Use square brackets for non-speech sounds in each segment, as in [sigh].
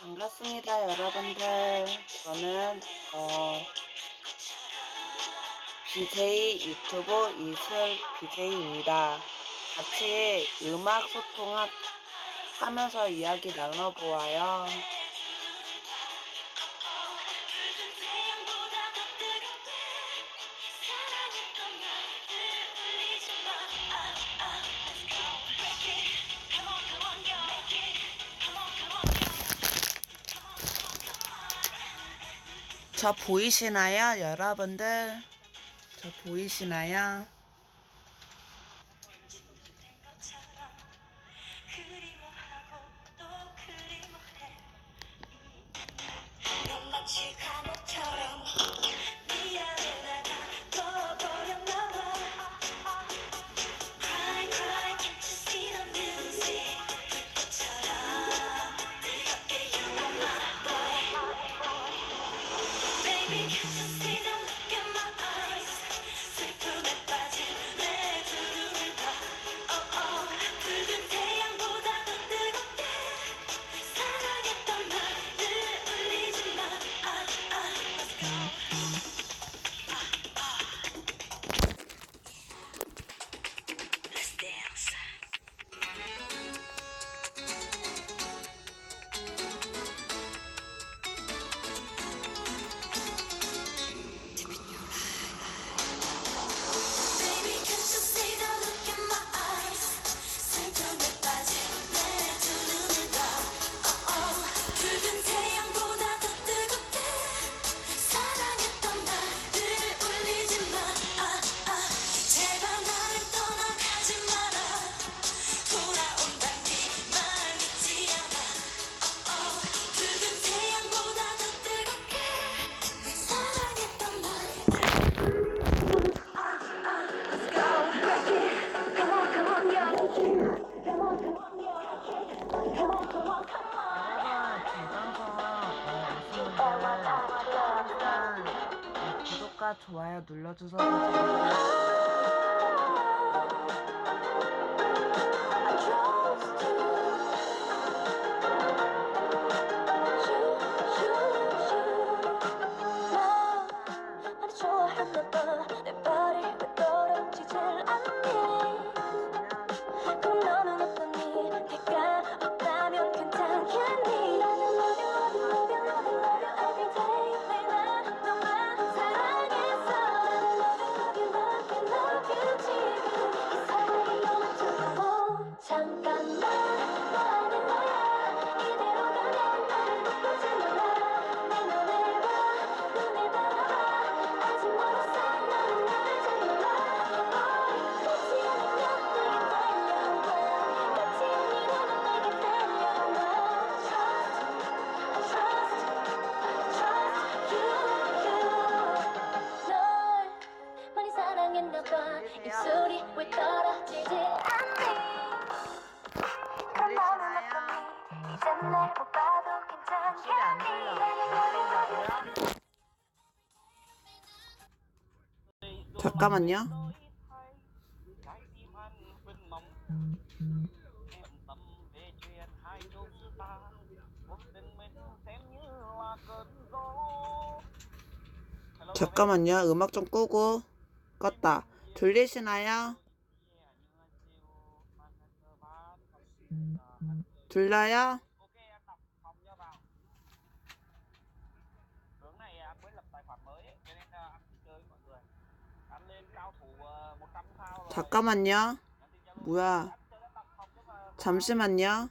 반갑습니다, 여러분들. 저는 어, BJ 유튜브 이슬 BJ입니다. 같이 음악 소통하면서 이야기 나눠보아요. 저 보이시나요? 여러분들? 저 보이시나요? just like 잠깐만요. 잠깐만요. 음악 좀 끄고 껐다. 들리시나요? 들려요? 잠깐만요. 뭐야. 잠시만요.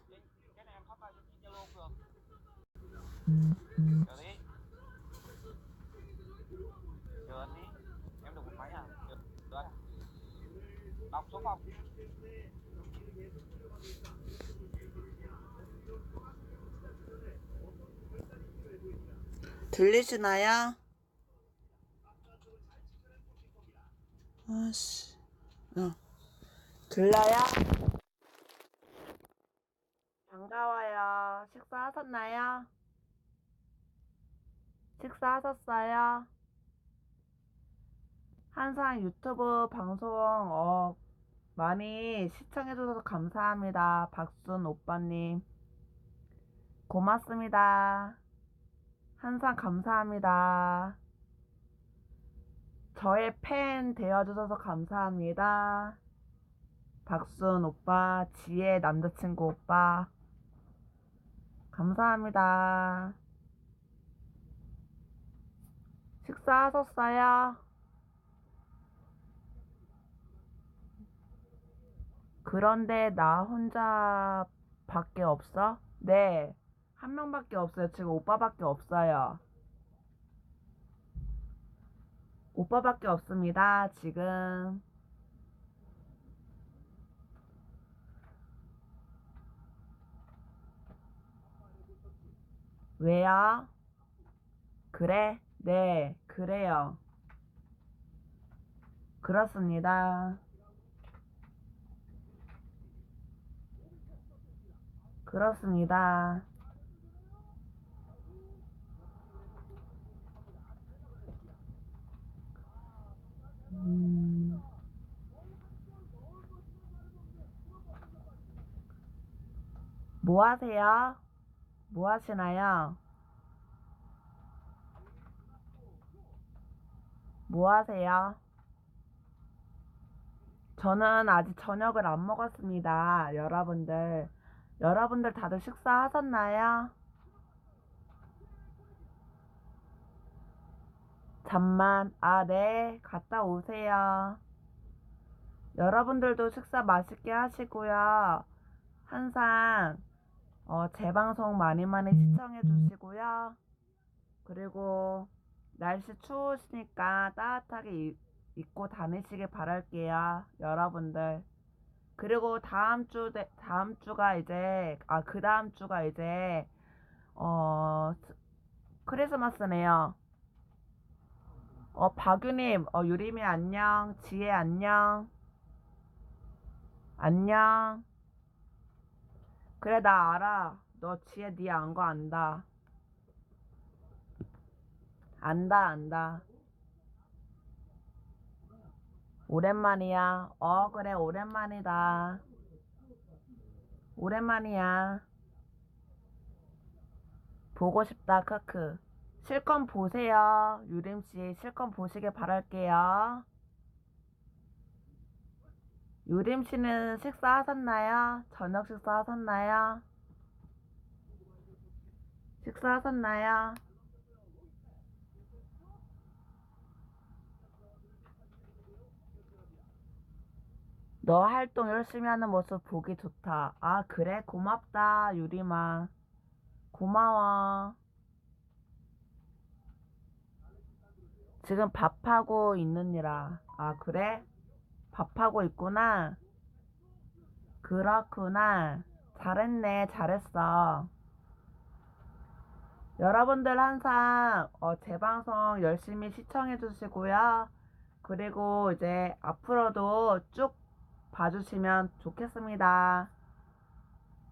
들리시나요? 아씨. 어. 들라야? 반가워요. 식사하셨나요? 식사하셨어요? 항상 유튜브 방송 어, 많이 시청해주셔서 감사합니다. 박순 오빠님. 고맙습니다. 항상 감사합니다. 저의 팬 되어주셔서 감사합니다. 박순 오빠, 지혜 남자친구 오빠. 감사합니다. 식사하셨어요? 그런데 나 혼자 밖에 없어? 네. 한 명밖에 없어요. 지금 오빠밖에 없어요. 오빠밖에 없습니다. 지금. 왜요? 그래? 네, 그래요. 그렇습니다. 그렇습니다. 음, 뭐 하세요? 뭐 하시나요? 뭐 하세요? 저는 아직 저녁을 안 먹었습니다. 여러분들. 여러분들 다들 식사하셨나요? 잠만, 아, 네. 갔다 오세요. 여러분들도 식사 맛있게 하시고요. 항상, 어, 제 방송 많이 많이 시청해 주시고요. 그리고, 날씨 추우시니까 따뜻하게 입- 입고 다니시길 바랄게요. 여러분들. 그리고 다음 주, 다음 주가 이제, 아, 그 다음 주가 이제, 어, 스- 크리스마스네요. 어, 박유님, 어, 유림이 안녕. 지혜 안녕. 안녕. 그래, 나 알아. 너 지혜 네안거 안다. 안다, 안다. 오랜만이야. 어, 그래, 오랜만이다. 오랜만이야. 보고 싶다, 크크. 실컷 보세요. 유림씨, 실컷 보시길 바랄게요. 유림씨는 식사하셨나요? 저녁 식사하셨나요? 식사하셨나요? 너 활동 열심히 하는 모습 보기 좋다. 아, 그래? 고맙다, 유림아. 고마워. 지금 밥하고 있느니라. 아, 그래? 밥하고 있구나. 그렇구나. 잘했네, 잘했어. 여러분들 항상 어, 제 방송 열심히 시청해 주시고요. 그리고 이제 앞으로도 쭉 봐주시면 좋겠습니다.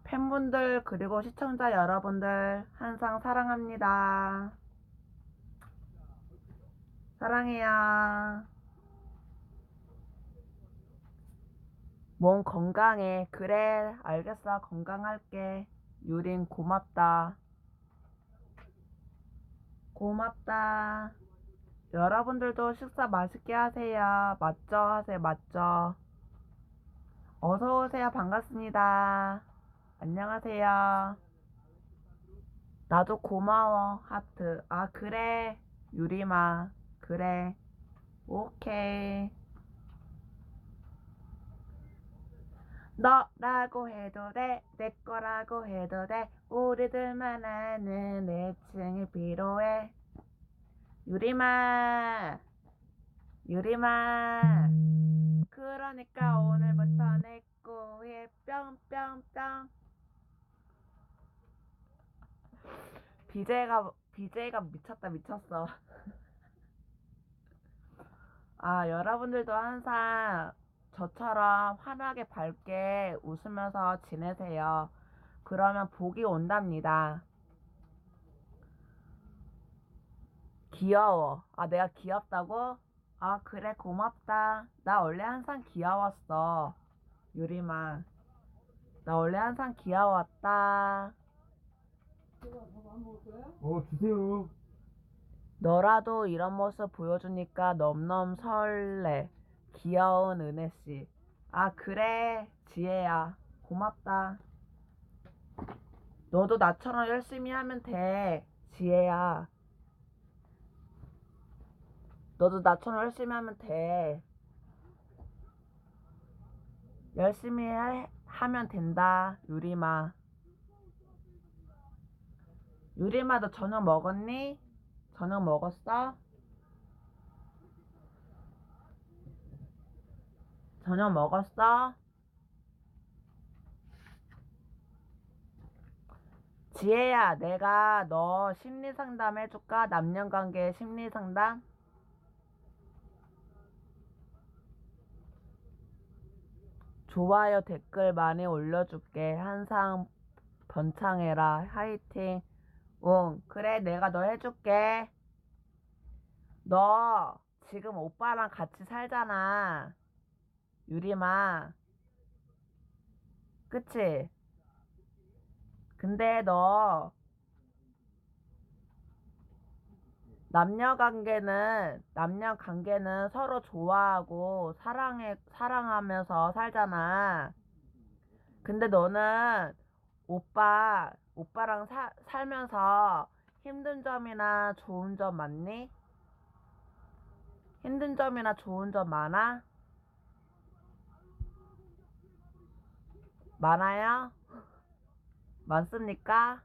팬분들 그리고 시청자 여러분들 항상 사랑합니다. 사랑해요. 몸 건강해. 그래, 알겠어. 건강할게. 유린 고맙다. 고맙다. 여러분들도 식사 맛있게 하세요. 맞죠? 하세요. 맞죠? 어서 오세요. 반갑습니다. 안녕하세요. 나도 고마워. 하트. 아, 그래. 유리마. 그래. 오케이. 너라고 해도 돼. 내 거라고 해도 돼. 우리들만 아는 애칭이 필요해. 유리마. 유리마. 그러니까 오늘부터 내 거에 뿅뿅뿅. BJ가 BJ가 미쳤다 미쳤어. [laughs] 아 여러분들도 항상 저처럼 환하게 밝게 웃으면서 지내세요. 그러면 복이 온답니다. 귀여워. 아 내가 귀엽다고? 아 그래 고맙다. 나 원래 항상 귀여웠어. 유리마. 나 원래 항상 귀여웠다. 어 주세요. 너라도 이런 모습 보여주니까 넘넘 설레. 귀여운 은혜씨. 아, 그래. 지혜야. 고맙다. 너도 나처럼 열심히 하면 돼. 지혜야. 너도 나처럼 열심히 하면 돼. 열심히 해- 하면 된다. 유리마. 유리마, 너 저녁 먹었니? 저녁 먹었어? 저녁 먹었어? 지혜야, 내가 너 심리 상담 해줄까? 남녀관계 심리 상담? 좋아요, 댓글 많이 올려줄게. 항상 번창해라. 화이팅. 응, 그래, 내가 너 해줄게. 너 지금 오빠랑 같이 살잖아. 유리마. 그치? 근데 너 남녀 관계는 남녀 관계는 서로 좋아하고 사랑해 사랑하면서 살잖아. 근데 너는 오빠 오빠랑 사, 살면서 힘든 점이나 좋은 점 많니? 힘든 점이나 좋은 점 많아? 많아요? 많습니까?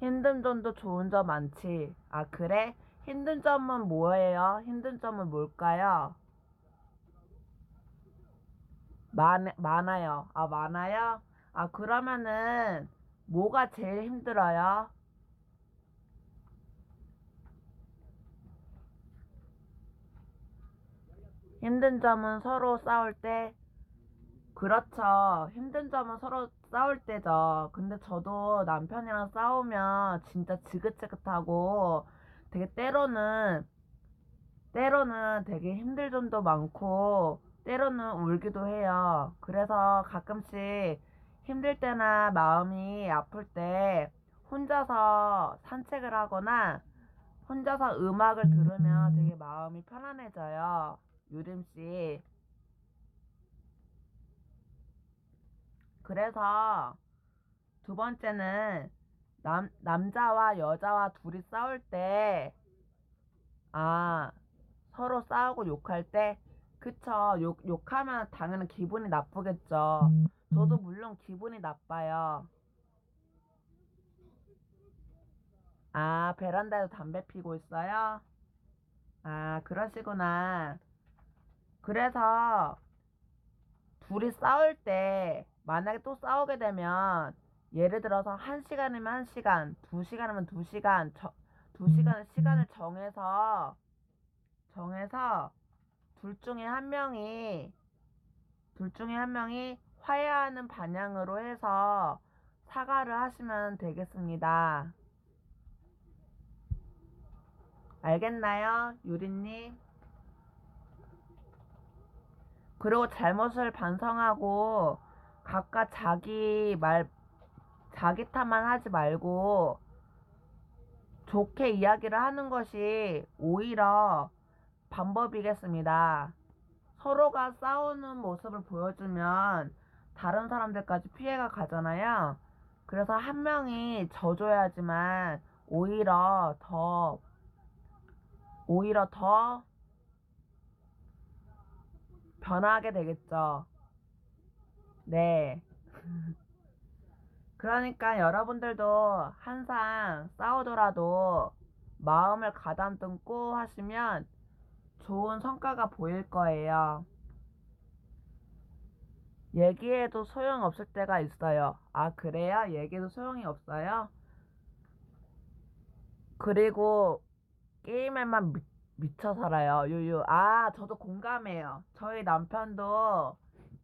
힘든 점도 좋은 점 많지. 아, 그래? 힘든 점은 뭐예요? 힘든 점은 뭘까요? 많, 많아요. 아, 많아요? 아, 그러면은 뭐가 제일 힘들어요? 힘든 점은 서로 싸울 때, 그렇죠. 힘든 점은 서로 싸울 때죠. 근데 저도 남편이랑 싸우면 진짜 지긋지긋하고 되게 때로는, 때로는 되게 힘들 점도 많고, 때로는 울기도 해요. 그래서 가끔씩 힘들 때나 마음이 아플 때 혼자서 산책을 하거나 혼자서 음악을 들으면 되게 마음이 편안해져요. 유림 씨. 그래서 두 번째는 남, 남자와 여자와 둘이 싸울 때, 아, 서로 싸우고 욕할 때, 그쵸. 욕, 욕하면 당연히 기분이 나쁘겠죠. 저도 물론 기분이 나빠요. 아, 베란다에서 담배 피고 있어요? 아, 그러시구나. 그래서 둘이 싸울 때 만약에 또 싸우게 되면 예를 들어서 한 시간이면 한 시간, 두 시간이면 두 시간, 저, 두 시간 시간을 정해서 정해서 둘 중에 한 명이 둘 중에 한 명이 화해하는 방향으로 해서 사과를 하시면 되겠습니다. 알겠나요, 유리님? 그리고 잘못을 반성하고 각각 자기 말, 자기 탓만 하지 말고 좋게 이야기를 하는 것이 오히려 방법이겠습니다. 서로가 싸우는 모습을 보여주면 다른 사람들까지 피해가 가잖아요. 그래서 한 명이 져줘야지만 오히려 더, 오히려 더 변하게 되겠죠. 네. [laughs] 그러니까 여러분들도 항상 싸우더라도 마음을 가다듬고 하시면 좋은 성과가 보일 거예요. 얘기해도 소용없을 때가 있어요. 아, 그래요? 얘기해도 소용이 없어요? 그리고 게임에만 미, 미쳐 살아요. 유유. 아, 저도 공감해요. 저희 남편도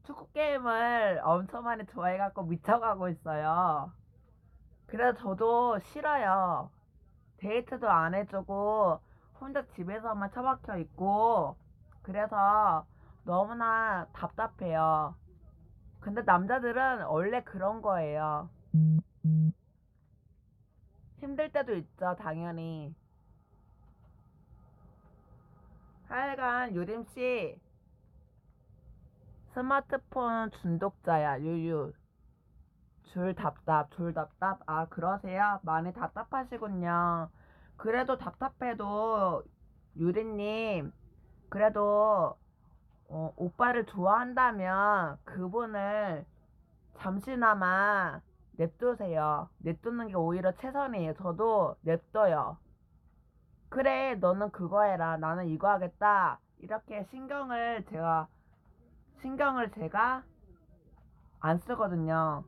축구 게임을 엄청 많이 좋아해갖고 미쳐가고 있어요. 그래서 저도 싫어요. 데이트도 안 해주고 혼자 집에서만 처박혀 있고 그래서 너무나 답답해요. 근데 남자들은 원래 그런 거예요. 힘들 때도 있죠, 당연히. 하여간 유림 씨 스마트폰 중독자야, 유유. 줄 답답, 줄 답답. 아, 그러세요? 많이 답답하시군요. 그래도 답답해도 유리님, 그래도 어, 오빠를 좋아한다면 그분을 잠시나마 냅두세요. 냅두는 게 오히려 최선이에요. 저도 냅둬요. 그래, 너는 그거 해라. 나는 이거 하겠다. 이렇게 신경을 제가, 신경을 제가 안 쓰거든요.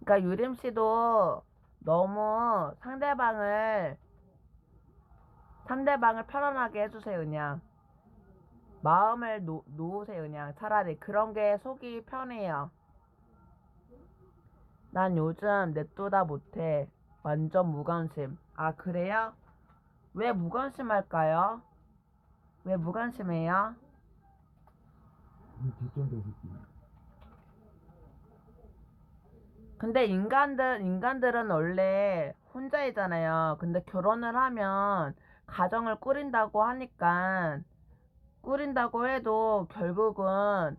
그러니까 유림 씨도 너무 상대방을 상대방을 편안하게 해주세요 그냥 마음을 놓, 놓으세요 그냥 차라리 그런 게 속이 편해요 난 요즘 냅두다 못해 완전 무관심 아 그래요? 왜 무관심할까요? 왜 무관심해요? 근데 인간들, 인간들은 원래 혼자이잖아요. 근데 결혼을 하면 가정을 꾸린다고 하니까, 꾸린다고 해도 결국은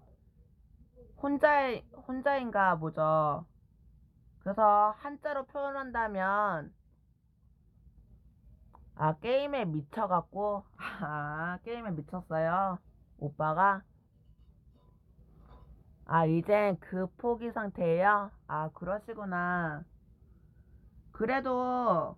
혼자, 혼자인가 보죠. 그래서 한자로 표현한다면, 아, 게임에 미쳐갖고, [laughs] 아, 게임에 미쳤어요. 오빠가. 아, 이젠 그 포기 상태예요? 아, 그러시구나. 그래도,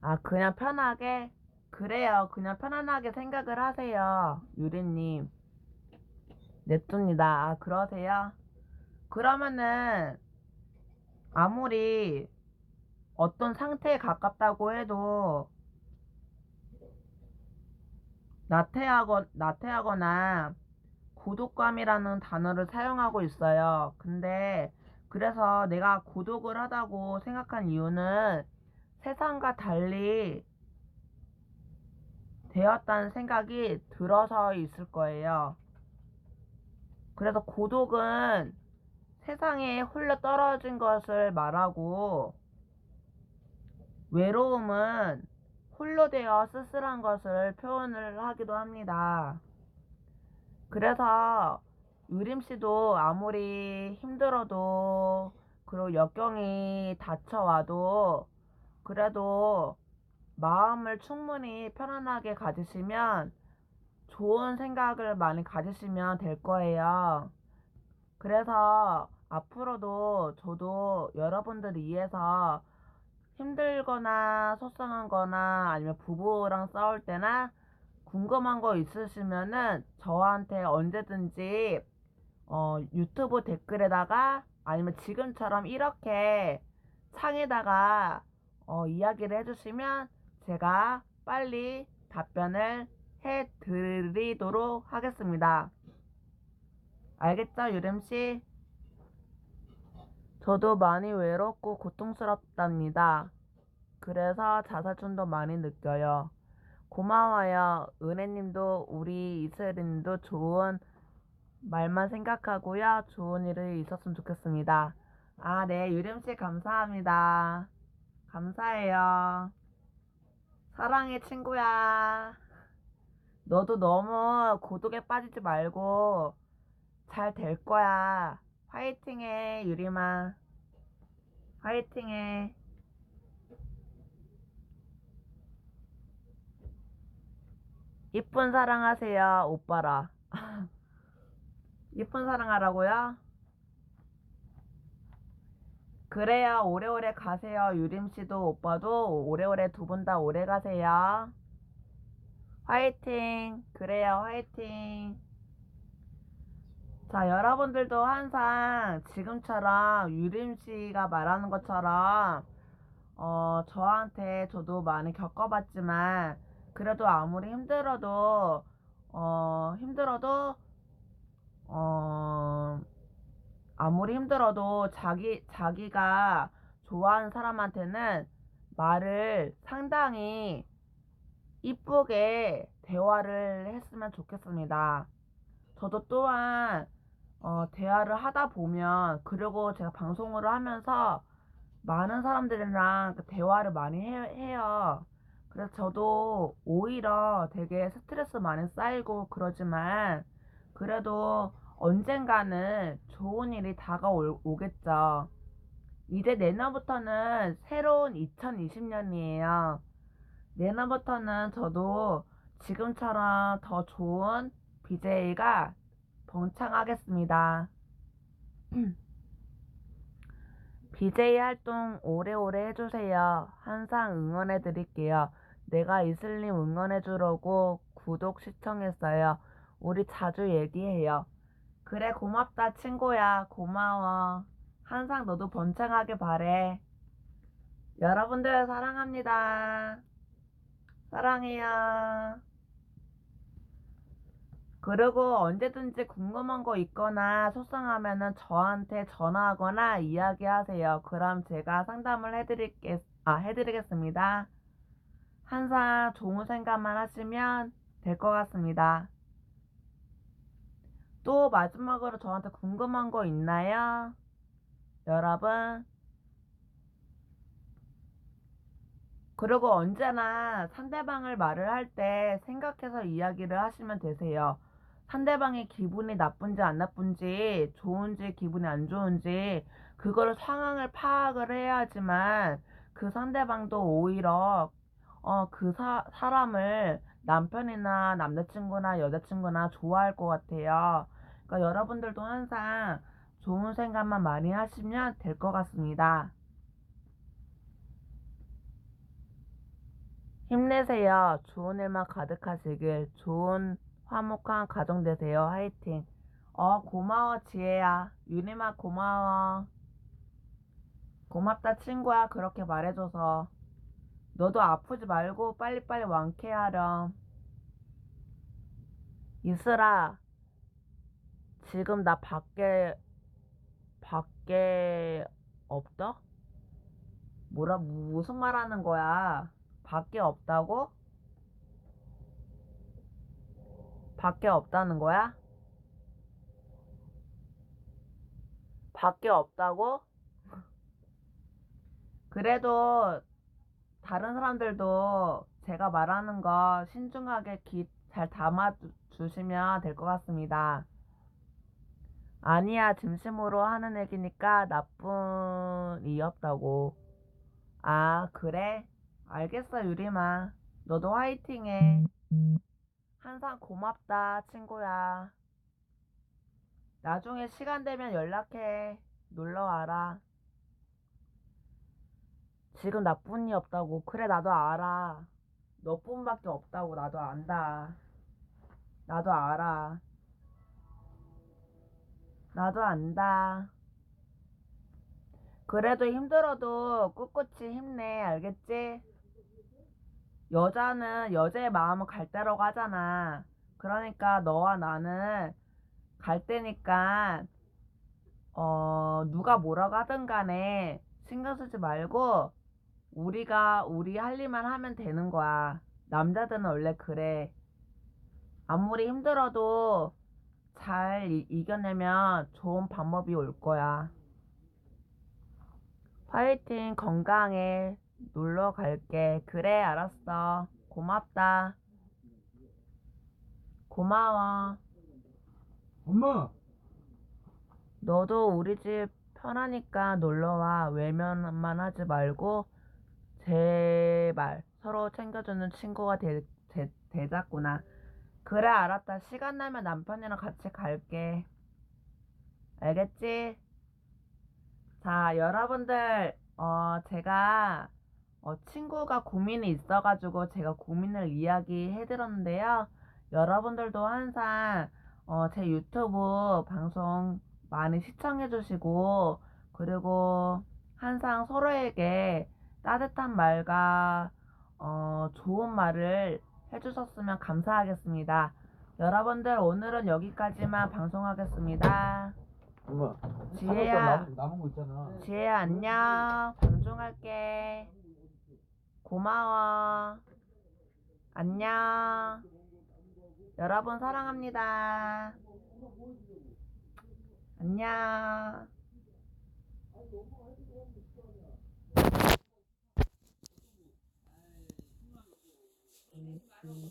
아, 그냥 편하게? 그래요. 그냥 편안하게 생각을 하세요. 유리님. 냅둡니다. 아, 그러세요? 그러면은, 아무리 어떤 상태에 가깝다고 해도, 나태하거, 나태하거나, 고독감이라는 단어를 사용하고 있어요. 근데 그래서 내가 고독을 하다고 생각한 이유는 세상과 달리 되었다는 생각이 들어서 있을 거예요. 그래서 고독은 세상에 홀려 떨어진 것을 말하고 외로움은 홀로 되어 쓸쓸한 것을 표현을 하기도 합니다. 그래서 유림 씨도 아무리 힘들어도 그리고 역경이 닥쳐와도 그래도 마음을 충분히 편안하게 가지시면 좋은 생각을 많이 가지시면 될 거예요. 그래서 앞으로도 저도 여러분들 위해서 힘들거나 속상한 거나 아니면 부부랑 싸울 때나 궁금한 거 있으시면은 저한테 언제든지 어, 유튜브 댓글에다가 아니면 지금처럼 이렇게 창에다가 어, 이야기를 해주시면 제가 빨리 답변을 해드리도록 하겠습니다. 알겠죠, 유림씨? 저도 많이 외롭고 고통스럽답니다. 그래서 자살중도 많이 느껴요. 고마워요. 은혜님도 우리 이슬님도 좋은 말만 생각하고요. 좋은 일이 있었으면 좋겠습니다. 아, 네. 유림씨 감사합니다. 감사해요. 사랑해, 친구야. 너도 너무 고독에 빠지지 말고 잘 될 거야. 화이팅해, 유림아. 화이팅해. 이쁜 사랑하세요, 오빠라. [laughs] 이쁜 사랑하라고요? 그래요, 오래오래 가세요. 유림씨도 오빠도 오래오래 두 분 다 오래 가세요. 화이팅! 그래요, 화이팅! 자, 여러분들도 항상 지금처럼 유림씨가 말하는 것처럼 어, 저한테 저도 많이 겪어봤지만 그래도 아무리 힘들어도 어 힘들어도 어 아무리 힘들어도 자기 자기가 좋아하는 사람한테는 말을 상당히 이쁘게 대화를 했으면 좋겠습니다. 저도 또한 어, 대화를 하다 보면 그리고 제가 방송을 하면서 많은 사람들이랑 그 대화를 많이 해, 해요. 그래서 저도 오히려 되게 스트레스 많이 쌓이고 그러지만 그래도 언젠가는 좋은 일이 다가오겠죠. 이제 내년부터는 새로운 2020년이에요. 내년부터는 저도 지금처럼 더 좋은 BJ가 번창하겠습니다. BJ 활동 오래오래 해주세요. 항상 응원해드릴게요. 내가 이슬님 응원해주려고 구독 시청했어요. 우리 자주 얘기해요. 그래, 고맙다, 친구야. 고마워. 항상 너도 번창하길 바래. 여러분들 사랑합니다. 사랑해요. 그리고 언제든지 궁금한 거 있거나 속상하면은 저한테 전화하거나 이야기하세요. 그럼 제가 상담을 해드릴게, 아, 해드리겠습니다. 항상 좋은 생각만 하시면 될 것 같습니다. 또 마지막으로 저한테 궁금한 거 있나요? 여러분. 그리고 언제나 상대방을 말을 할 때 생각해서 이야기를 하시면 되세요. 상대방의 기분이 나쁜지 안 나쁜지, 좋은지 기분이 안 좋은지, 그거를 상황을 파악을 해야지만 그 상대방도 오히려 어, 그 사, 사람을 남편이나 남자친구나 여자친구나 좋아할 것 같아요. 그러니까 여러분들도 항상 좋은 생각만 많이 하시면 될 것 같습니다. 힘내세요. 좋은 일만 가득하시길. 좋은 화목한 가정 되세요. 화이팅. 어, 고마워, 지혜야. 유림아, 고마워. 고맙다, 친구야. 그렇게 말해줘서. 너도 아프지 말고 빨리빨리 완쾌하렴. 이슬아, 지금 나 밖에, 밖에 없다? 뭐라, 무슨 말 하는 거야? 밖에 없다고? 밖에 없다는 거야? 밖에 없다고? 그래도 다른 사람들도 제가 말하는 거 신중하게 귀 잘 담아 주- 주시면 될 것 같습니다. 아니야, 진심으로 하는 얘기니까 나쁜 이 없다고. 아, 그래? 알겠어, 유림아. 너도 화이팅 해. 항상 고맙다, 친구야. 나중에 시간 되면 연락해. 놀러 와라. 지금 나쁜 이 없다고. 그래, 나도 알아. 너뿐밖에 없다고. 나도 안다. 나도 알아. 나도 안다. 그래도 힘들어도 꿋꿋이 힘내. 알겠지? 여자는 여자의 마음을 갈 대로 가잖아. 그러니까 너와 나는 갈 때니까 어 누가 뭐라고 하든 간에 신경 쓰지 말고 우리가 우리 할 일만 하면 되는 거야. 남자들은 원래 그래. 아무리 힘들어도 잘 이- 이겨내면 좋은 방법이 올 거야. 화이팅, 건강해. 놀러 갈게. 그래, 알았어. 고맙다. 고마워. 엄마! 너도 우리 집 편하니까 놀러와. 외면만 하지 말고, 제발 서로 챙겨주는 친구가 되, 되, 되자꾸나. 그래, 알았다. 시간 나면 남편이랑 같이 갈게. 알겠지? 자, 여러분들, 어, 제가, 어, 친구가 고민이 있어가지고 제가 고민을 이야기해드렸는데요. 여러분들도 항상, 어, 제 유튜브 방송 많이 시청해주시고, 그리고 항상 서로에게 따뜻한 말과, 어, 좋은 말을 해주셨으면 감사하겠습니다. 여러분들, 오늘은 여기까지만 방송하겠습니다. 엄마. 지혜야. 남은, 남은 거 있잖아. 지혜야, 안녕. 방주 집중할게. 고마워. 안녕. 여러분 사랑합니다. 안녕. 음, 음.